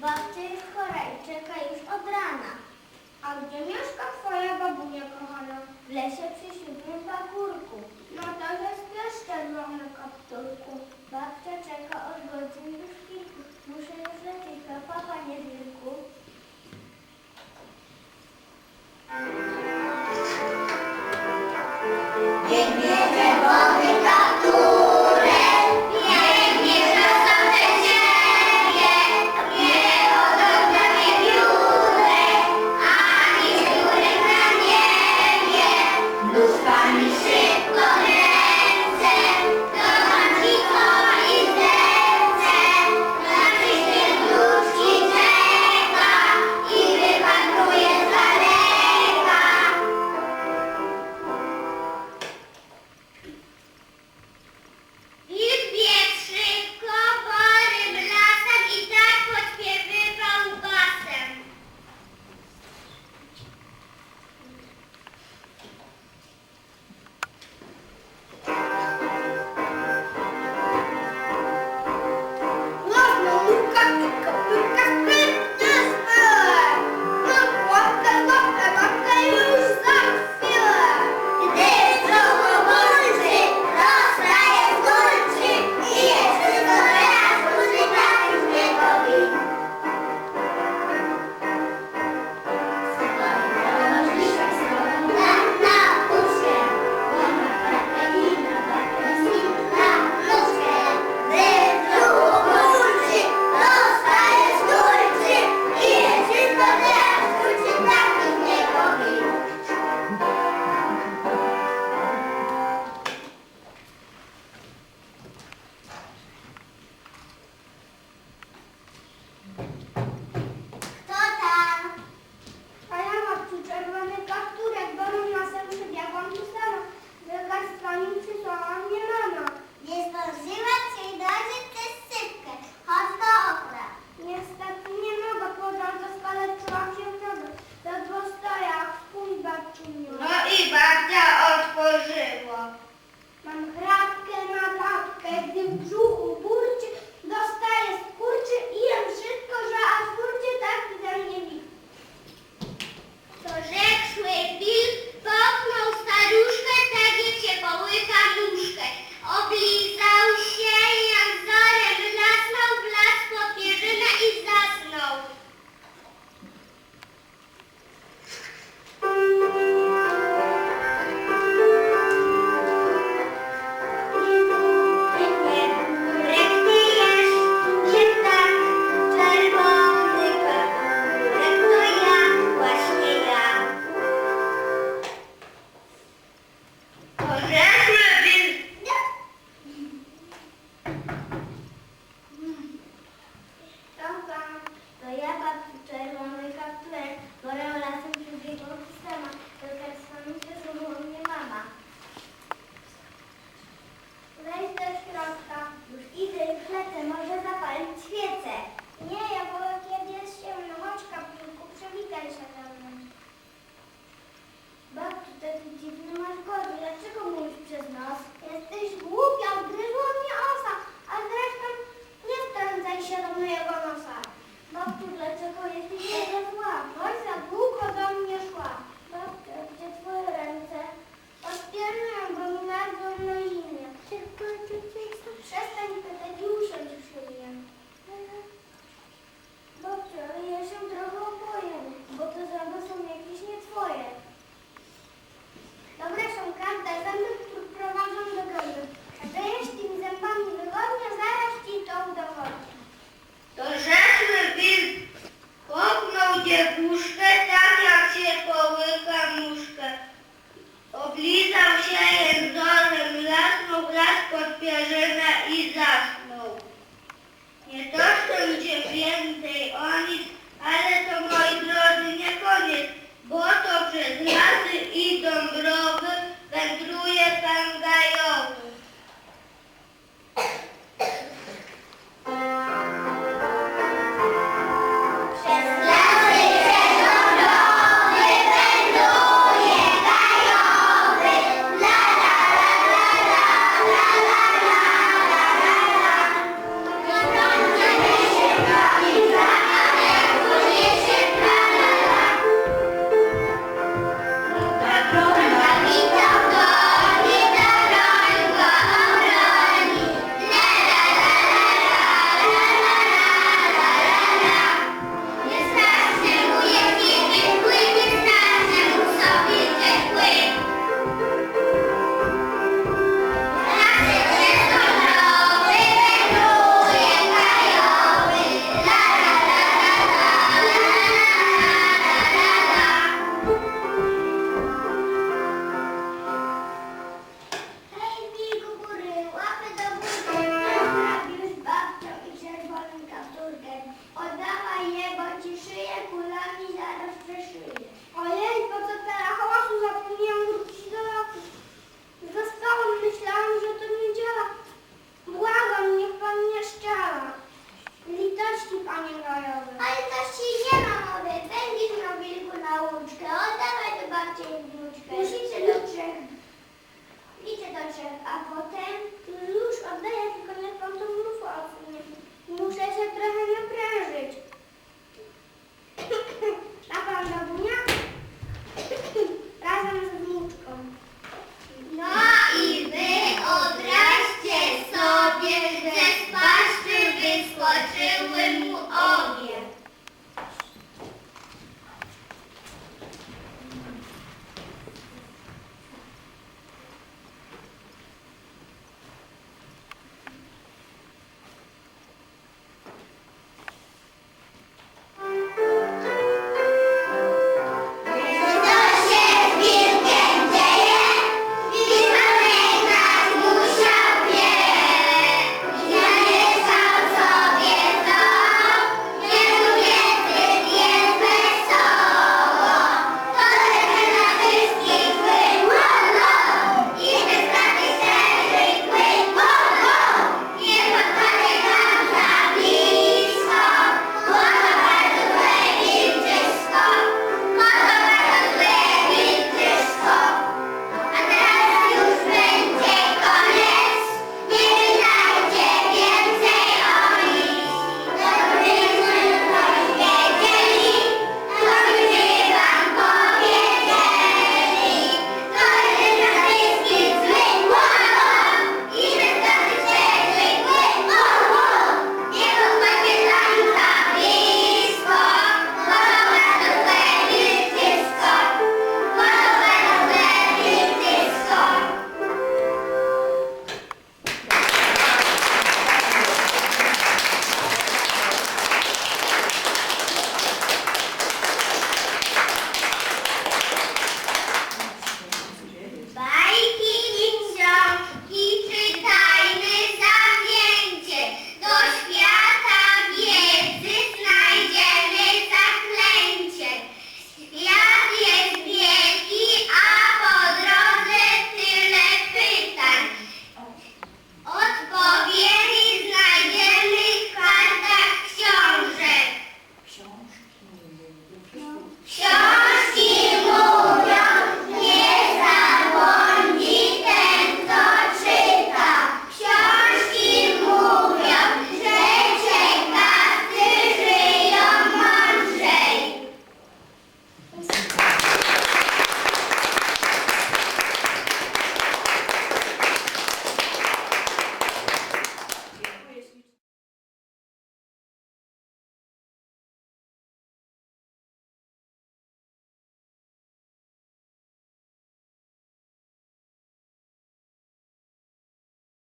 Babcia jest chora i czeka już od więcej o nich, ale to moi drodzy nie koniec, bo to przez lasy i dąbrowy wędruje pan Gaj. گلم میدرد بشویه آیا